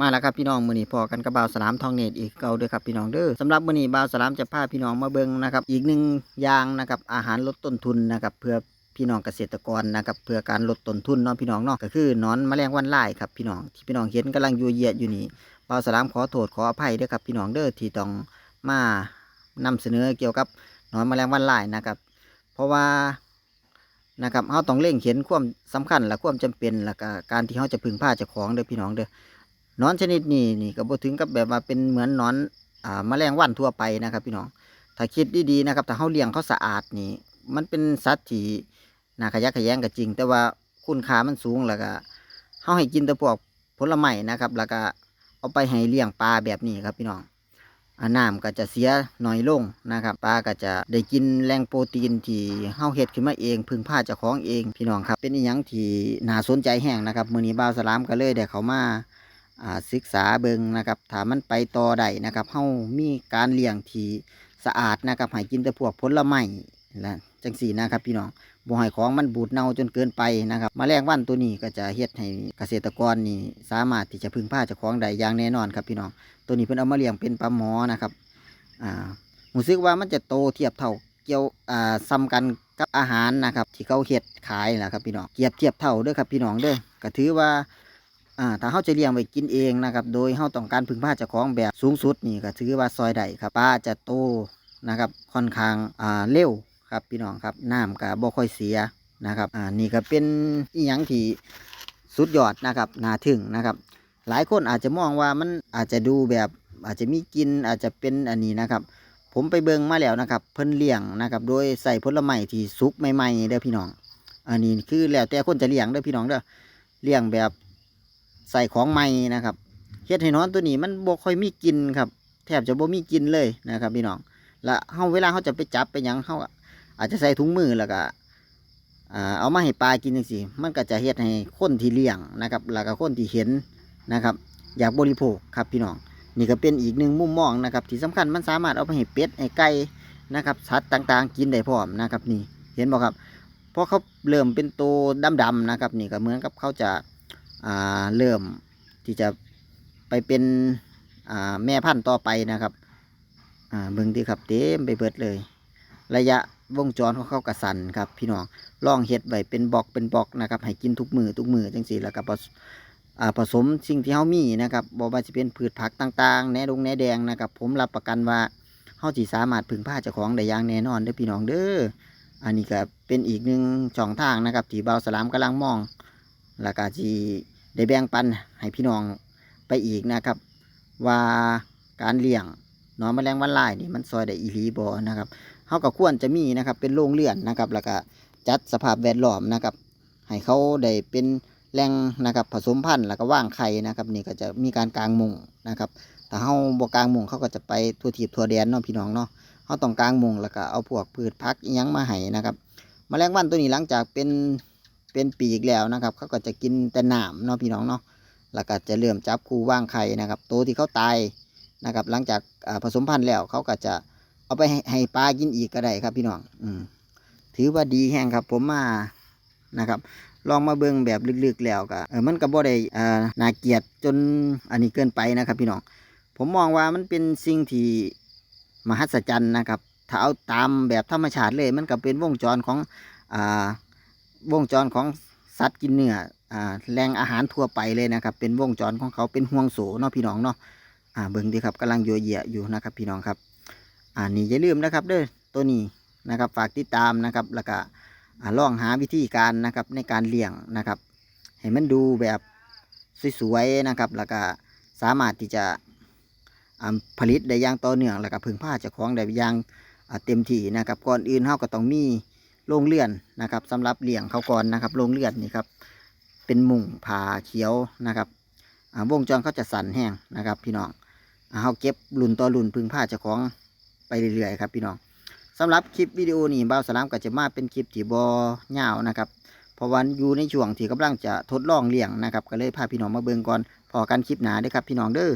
มาแล้วครับพี่น้องมือนี้พอกันกับบาวสลามทองเนตรอีกเก่าด้อครับพี่น้องเด้อสำหรับมือนี้บ่าวสลามจะพาพี่น้องมาเบิ่งนะครับอีกหนึ่งอย่างนะครับอาหารลดต้นทุนนะครับเพื่อพี่น้องเกษตรกรนะครับเพื่อการลดต้นทุนเนาะพี่น้องเนาะก็คือนอนแมลงวันลายครับพี่น้องที่พี่น้องเห็นกำลังยัวเยียดอยู่นี่บ่าวสลามขอโทษขออภัยเด้อครับพี่น้องเด้อที่ต้องมานำเสนอเกี่ยวกับนอนแมลงวันลายนะครับเพราะว่านะครับเราต้องเล่งเห็นความสำคัญและความจำเป็นและการที่เราจะพึ่งพาเจ้าของเด้อพี่น้องเด้อ นอนชนิดนี้นี่ก็บ่ถึงกับแบบว่าเป็นเหมือนนอนอ่าแมลงวันทั่วไปนะครับ พี่น้อง ถ้าคิดดีๆนะครับถ้าเฮาเลี้ยงเขาสะอาดนี่ มันเป็นสัตว์ที่น่าขยักขยงก็จริง แต่ว่าคุณค่ามันสูงแล้วก็เฮาให้กินแต่พวกผลไม้นะครับ แล้วก็เอาไปให้เลี้ยงปลาแบบนี้ครับพี่น้องอน้ำก็จะเสียหน้อยลงนะครับปลาก็จะได้กินแหล่งโปรตีนที่เฮาเฮ็ดขึ้นมาเอง พึ่งพาเจ้าของเองพี่น้องครับ เป็นอีหยังที่น่าสนใจแห้งนะครับ มือนี้บ่าวสลามก็เลยได้เขามา ศึกษาเบิงนะครับถ้ามันไปต่อได้นะครับเฮามีการเลี้ยงที่สะอาดนะครับให้กินแต่พวกผลไม้และจังสี่นะครับพี่น้องบ่ให้ของมันบูดเน่าจนเกินไปนะครับมาแมลงวันตัวนี้ก็จะเฮ็ดให้เกษตรกรนี่สามารถที่จะพึ่งพาเจ้าของได้อย่างแน่นอนครับพี่น้องตัวนี้เพิ่นเอามาเลี้ยงเป็นปลาหมอนะครับอ่ารู้สึกว่ามันจะโตเทียบเท่าเกี่ยวอ่าซ้ำกันกับอาหารนะครับที่เขาเฮ็ดขายแหละครับพี่น้องเทียบเทียบเท่าเด้อครับพี่น้องเด้อก็ถือว่า อ่าถ้าเขาจะเลี้ยงไว้กินเองนะครับโดยเขาต้องการพึ่งพาเจ้าของแบบสูงสุดนี่ก็ถือว่าซอยได้ครับปลาจะโตนะครับค่อนข้างอ่าเร็วครับพี่น้องครับน้ำก็บ่ค่อยเสียนะครับอ่านี่ก็เป็นอีหยังที่สุดยอดนะครับน่าถึงนะครับหลายคนอาจจะมองว่ามันอาจจะดูแบบอาจจะมีกินอาจจะเป็นอันนี้นะครับ ผมไปเบิ่งมาแล้วนะครับ เพิ่นเลี้ยงนะครับ โดยใส่ผลไม้ที่สุกใหม่ๆเด้อพี่น้อง อันนี้คือแล้วแต่คนจะเลี้ยงเด้อพี่น้องเด้อเลี้ยงแบบ ใส่ของใหม่นะครับเฮ็ดให้นอนตัวนี้มันบ่ค่อยมีกินครับ แทบจะบ่มีกินเลยนะครับพี่น้อง และเฮาเวลาเฮาจะไปจับไปหยังเฮาอาจจะใส่ถุงมือแล้วก็เอามาให้ปลากินจังซี่มันก็จะเฮ็ดให้คนที่เลี้ยงนะครับ แล้วก็คนที่เห็นนะครับ อยากบริโภคครับพี่น้องนี่ก็เป็นอีกหนึ่งมุมมองนะครับ ที่สำคัญมันสามารถเอาไปให้เป็ดให้ไก่นะครับสัตว์ต่างๆ กินได้พร้อมนะครับนี่เห็นบ่ครับเพอเขาเริ่มเป็นตัวดำๆนะครับ นี่ก็เหมือนกับเขาจะ เริ่มที่จะไปเป็นแม่พันธุ์ต่อไปนะครับเบิ่งดีครับเต็มไปเบิดเลย ระยะวงจรของเขากระสันครับ พี่น้องล่องเฮ็ดไว้เป็นบอกเป็นบอกนะครับ ให้กินทุกมือทุกมือจังสีแล้วก็ผสอ่าผสมสิ่งที่เฮามีนะครับบ่ว่าจะเป็นพืชผักต่างๆแหนดงแหนแดงนะครับ ผมรับประกันว่าเฮาสิสามารถพึ่งพาเจ้าของได้อย่างแน่นอนเด้อพี่น้องเด้ออันนี้ก็เป็นอีกหนึ่งช่องทางนะครับที่เบาสลามกำลังมองแล้วก็ที่ ได้แบ่งปันให้พี่น้องไปอีกนะครับ ว่าการเลี้ยงหนอนแมลงวันลายนี่มันซอยได้อีหลีบอนะครับเขาก็ควรจะมีนะครับเป็นโรงเรือนนะครับ แล้วก็จัดสภาพแวดล้อมนะครับให้เขาได้เป็นแหล่งนะครับผสมพันธุ์แล้วก็ว่างไข่นะครับ นี่ก็จะมีการกลางมุงนะครับถ้าเขาบกลางมุงเขาก็จะไปทั่วทีบทั่วแดนเนาะพี่น้องเนาะเขาต้องกลางมุงแล้วก็เอาพวกพืชพักยังมาให้นะครับแมลงวันตัวนี้หลังจากเป็น เป็นปีกแล้วนะครับ เขาก็จะกินแต่หนามเนาะพี่น้องเนาะแล้วก็จะเริ่มจับคู่ว่างไข่นะครับ ตัวที่เขาตายนะครับ หลังจากผสมพันธุ์แล้วเขาก็จะเอาไปให้ใหปลากินอีกก็ได้ครับ พี่น้องอืมถือว่าดีแห้งครับ ผมมานะครับ ลองมาเบิ่งแบบลึกๆแล้วก็เออมันก็บ่ได้อ่านาเกียดจนอันนี้เกินไปนะครับ พี่น้อง ผมมองว่ามันเป็นสิ่งที่มหัศจรรย์นะครับ ถ้าเอาตามแบบธรรมชาติเลย มันก็เป็นวงจรของอ่า วงจรของสัตว์กินเนื้ออ่าแหล่งอาหารทั่วไปเลยนะครับ เป็นวงจรของเขาเป็นห่วงโสเนาะพี่น้องเนาะอ่าเบิ่งดีครับกำลังโยเยะอยู่นะครับพี่น้องครับอ่านี่อย่าลืมนะครับเด้อตัวนี้นะครับฝากติดตามนะครับแล้วก็อ่าลองหาวิธีการนะครับในการเลี้ยงนะครับ ให้มันดูแบบสวยๆนะครับ แล้วก็สามารถที่จะผลิตได้อย่างต่อเนื่องแล้วก็พึ่งพาเจ้าของได้อย่างเต็มที่นะครับก่อนอื่นเฮาก็ต้องมี โรงเรือนนะครับสำหรับเลี้ยงเขาก่อนนะครับโรงเรือนนี่ครับ เป็นมุงผ่าเขียวนะครับวงจรเขาจะสั่นแห้งนะครับ พี่น้องเขาเก็บรุ่นต่อรุ่นพึ่งผ้าเจ้าของไปเรื่อยๆครับ พี่น้องสำหรับคลิปวิดีโอนี้บ่าวสลามก็จะมาเป็นคลิปที่บอยาวนะครับเพราะวันอยู่ในช่วงที่กำลังจะทดลองเลี้ยงนะครับ ก็เลยพาพี่น้องมาเบิ่งก่อนพอกันคลิปหนาเด้อครับ พี่น้องเด้อ